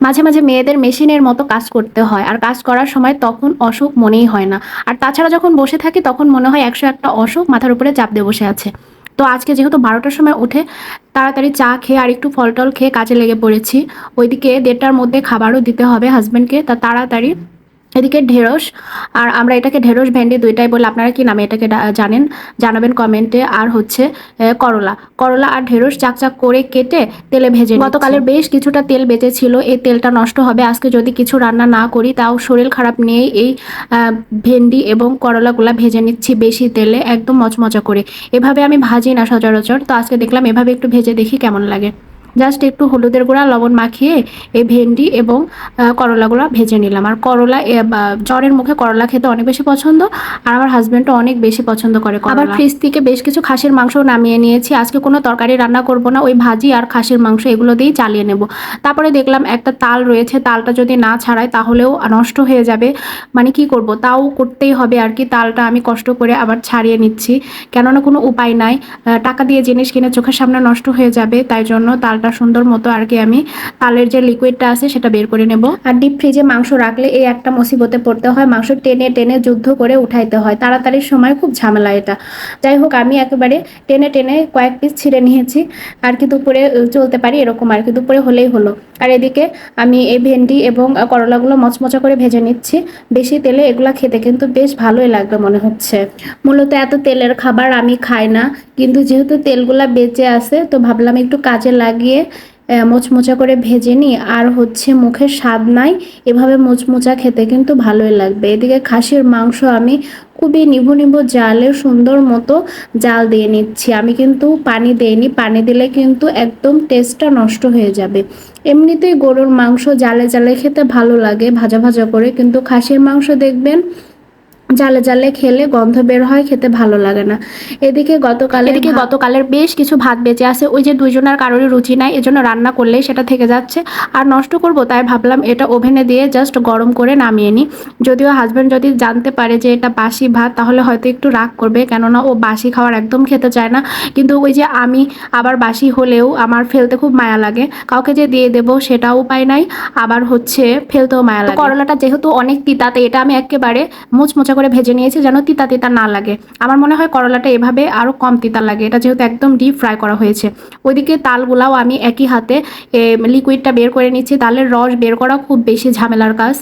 মাঝে মাঝে মেয়েদের মেশিনের মতো কাজ করতে হয়। আর কাজ করার সময় তখন অসুখ মনেই হয় না। আর তাছাড়া যখন বসে থাকি, তখন মনে হয় একশো একটা অসুখ মাথার উপরে চাপ দিয়ে বসে আছে। তো আজকে যেহেতু বারোটার সময় উঠে, তাড়াতাড়ি চা খেয়ে আর একটু ফল টল খেয়ে কাজে লেগে পড়েছি। ওইদিকে দেড়টার মধ্যে খাবারও দিতে হবে হাজব্যান্ডকে তা তাড়াতাড়ি এদিকে ঢেঁড়স, আর আমরা এটাকে ঢেঁড়স ভেন্ডি দুইটাই বলে আপনারা কি নামে এটাকে জানেন, জানাবেন কমেন্টে। আর হচ্ছে করলা। করলা আর ঢেঁড়স চাকচাক করে কেটে তেলে ভেজে গতকালের বেশ কিছুটা তেল বেঁচেছিল, এই তেলটা নষ্ট হবে। আজকে যদি কিছু রান্না না করি, তাও শরীর খারাপ নিয়ে এই ভেন্ডি এবং করলাগুলা ভেজে নিচ্ছি বেশি তেলে, একদম মচমচা করে। এভাবে আমি ভাজি না সচরাচর। তো আজকে দেখলাম, এভাবে একটু ভেজে দেখি কেমন লাগে। জাস্ট একটু হলুদের গুঁড়া, লবণ মাখিয়ে এই ভেন্ডি এবং করলাগুলো ভেজে নিলাম। আর করলা জ্বরের মুখে করলা খেতে অনেক বেশি পছন্দ, আর আমার হাজবেন্ডও অনেক বেশি পছন্দ করে। আবার ফ্রিজ থেকে বেশ কিছু খাসির মাংস নামিয়ে নিয়েছি। আজকে কোনো তরকারি রান্না করব না, ওই ভাজি আর খাসির মাংস এগুলো দিয়েই চালিয়ে নেব। তারপরে দেখলাম একটা তাল রয়েছে, তালটা যদি না ছাড়াই তাহলেও নষ্ট হয়ে যাবে। মানে কি করব? তাও করতেই হবে আর কি, তালটা আমি কষ্ট করে আবার ছাড়িয়ে নিচ্ছি। কেননা কোনো উপায় নাই। টাকা দিয়ে জিনিস কিনে চোখের সামনে নষ্ট হয়ে যাবে, তাই জন্য তালটা সুন্দর মতো আর কি আমি তালের যে লিকুইডটা আছে সেটা বের করে নেব। আর ডিপ ফ্রিজে মাংস রাখলে এই একটা মুসিবতে পড়তে হয়, মাংস টেনে টেনে যুদ্ধ করে উঠাইতে হয়। তাড়াতাড়ির সময় খুব ঝামেলা এটা। যাই হোক, আমি একেবারে টেনে টেনে কয়েক পিস ছিঁড়ে নিয়েছি। আর কি দুপুরে চলতে পারি এরকম আর কি। দুপুরে হলেই হলো। আর এদিকে আমি এই ভেন্ডি এবং করলাগুলো মচমচা করে ভেজে নিচ্ছি। বেশি তেলে এগুলা খেতে কিন্তু বেশ ভালোই লাগবে মনে হচ্ছে। মূলত এত তেলের খাবার আমি খাই না, কিন্তু যেহেতু তেলগুলা বেঁচে আছে, তো ভাবলাম একটু কাজে লাগিয়ে মোচমোচা করে ভেজে নিই। আর হচ্ছে মুখে স্বাদ নাই, এভাবে মোচমোচা খেতে কিন্তু ভালোই লাগবে। এদিকে খাসির মাংস আমি খুবই নিভু নিভু জালে সুন্দর মতো জাল দিয়ে নিচ্ছি। আমি কিন্তু পানি দেইনি, পানি দিলে কিন্তু একদম টেস্টটা নষ্ট হয়ে যাবে। এমনিতেই গরুর মাংস জালে জালে খেতে ভালো লাগে, ভাজা ভাজা করে। কিন্তু খাসির মাংস দেখবেন জালে জালে খেলে গন্ধ বের হয় খেতে ভালো লাগে না। এদিকে গতকাল এদিকে গতকালের বেশ কিছু ভাত বেঁচে আছে। ওই যে দুইজনের কারোরই রুচি নাই এজন্য রান্না করলেই সেটা থেকে যাচ্ছে। আর নষ্ট করব তাই ভাবলাম এটা ওভেনে দিয়ে জাস্ট গরম করে নামিয়ে নিই যদিও হাজব্যান্ড যদি জানতে পারে যে এটা বাসি ভাত তাহলে হয়তো একটু রাগ করবে। কেননা ও বাসি খাওয়ার একদম খেতে চায় না। কিন্তু ওই যে আমি আবার বাসি হলেও আমার ফেলতে খুব মায়া লাগে। কাউকে যে দিয়ে দেবো সেটাও উপায় নাই। আবার হচ্ছে ফেলতেও মায়া লাগে। করলাটা যেহেতু অনেক তিতাতে এটা আমি একেবারে মুচমুচা করে ভেজে নিয়েছি যেন তিতা তিতা না লাগে। আমার মনে হয় করলাটা এভাবে আরও কম তিতা লাগে। এটা যেহেতু একদম ডিপ ফ্রাই করা হয়েছে। ওইদিকে তালগুলাও আমি একই হাতে লিকুইডটা বের করে নিচ্ছি। তালের রস বের করা খুব বেশি ঝামেলার কাজ।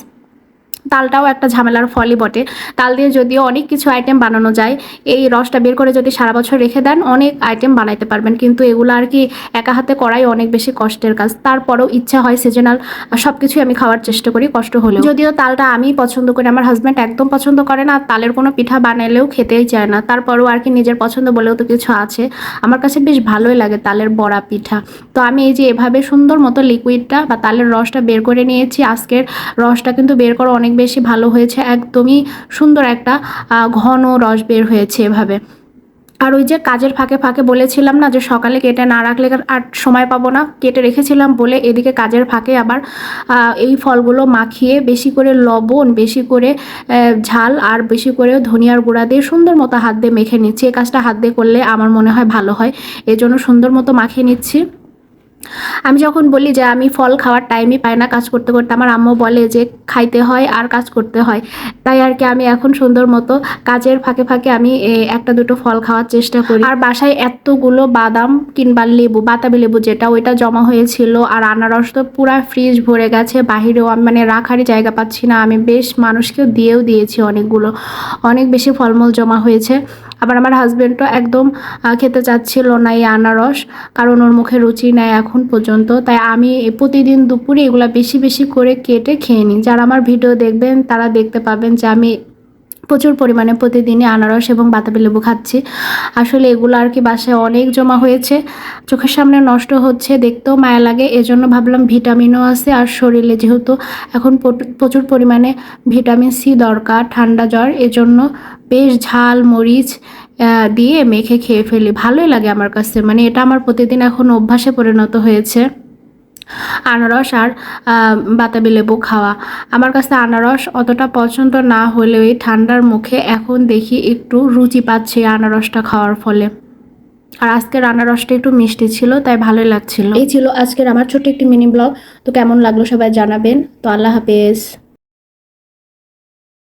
তালটাও একটা ঝামেলার ফলই বটে। তাল দিয়ে যদিও অনেক কিছু আইটেম বানানো যায়, এই রসটা বের করে যদি সারা বছর রেখে দেন, অনেক আইটেম বানাইতে পারবেন। কিন্তু এগুলো আর কি একা হাতে করাই অনেক বেশি কষ্টের কাজ। তারপরেও ইচ্ছা হয় সিজনাল সব কিছুই আমি খাওয়ার চেষ্টা করি, কষ্ট হলেও। যদিও তালটা আমি পছন্দ করি, আমার হাজব্যান্ড একদম পছন্দ করে না, তালের কোনো পিঠা বানালেও খেতেই চায় না। তারপরেও আর কি নিজের পছন্দ বলেও তো কিছু আছে। আমার কাছে বেশ ভালোই লাগে তালের বড়া পিঠা। তো আমি এই যে এভাবে সুন্দর মতো লিকুইডটা বা তালের রসটা বের করে নিয়েছি, আজকের রসটা কিন্তু বের করা অনেক বেশি ভালো হয়েছে, একদমই সুন্দর একটা ঘন রস বের হয়েছে এভাবে। আর ওই যে কাজের ফাঁকে ফাঁকে বলেছিলাম না যে সকালে কেটে না রাখলে আর সময় পাবো না, কেটে রেখেছিলাম বলে এদিকে কাজের ফাঁকে আবার এই ফলগুলো মাখিয়ে বেশি করে লবণ, বেশি করে ঝাল আর বেশি করে ধনিয়ার গুঁড়া দিয়ে সুন্দর মতো হাত দিয়ে মেখে নিচ্ছি। এই কাজটা হাত দিয়ে করলে আমার মনে হয় ভালো হয়। এজন্য সুন্দর মতো মাখিয়ে নিচ্ছি। আমি যখন বলি যে আমি ফল খাওয়ার টাইমই পাই না কাজ করতে করতে, আমার আম্মু বলে যে খাইতে হয় আর কাজ করতে হয়। তাই আর কি আমি এখন সুন্দর মতো কাজের ফাঁকে ফাঁকে আমি একটা দুটো ফল খাওয়ার চেষ্টা করি। আর বাসায় এতগুলো বাদাম কিংবা লেবু, বাতাবি লেবু যেটা, ওইটা জমা হয়েছিল আর আনারস তো পুরা ফ্রিজ ভরে গেছে। বাহিরেও আমি মানে রাখারই জায়গা পাচ্ছি না। আমি বেশ মানুষকেও দিয়েও দিয়েছি অনেকগুলো। অনেক বেশি ফলমূল জমা হয়েছে। আবার আমার হাজব্যান্ডও একদম খেতে চাচ্ছিল না এই আনারস, কারণ ওর মুখে রুচি নেয় এখন পর্যন্ত। তাই আমি প্রতিদিন দুপুরে এগুলা বেশি বেশি করে কেটে খেয়ে নিই। যারা আমার ভিডিও দেখবেন, তারা দেখতে পাবেন যে আমি প্রচুর পরিমাণে প্রতিদিনই আনারস এবং বাতাবি লেবু খাচ্ছি। আসলে এগুলো আর কি বাসায় অনেক জমা হয়েছে। চোখের সামনে নষ্ট হচ্ছে, দেখতেও মায়া লাগে। এজন্য ভাবলাম ভিটামিনও আছে আর শরীরে যেহেতু এখন প্রচুর- পরিমাণে ভিটামিন সি দরকার, ঠান্ডা জ্বর, এজন্য বেশ ঝাল, মরিচ দিয়ে মেখে খেয়ে ফেলি। ভালোই লাগে আমার কাছে। মানে এটা আমার প্রতিদিন এখন অভ্যাসে পরিণত হয়েছে। আনারস আর বাতাবি লেবু খাওয়া। আমার কাছে আনারস অতটা পছন্দ না হলেও এই ঠান্ডার মুখে এখন দেখি একটু রুচি পাচ্ছে আনারসটা খাওয়ার ফলে। আর আজকের আনারসটা একটু মিষ্টি ছিল, তাই ভালোই লাগছিল। এই ছিল আজকের আমার ছোট্ট একটি মিনি ব্লগ তো কেমন লাগল সবাই জানাবেন। তো আল্লাহ হাফেজ।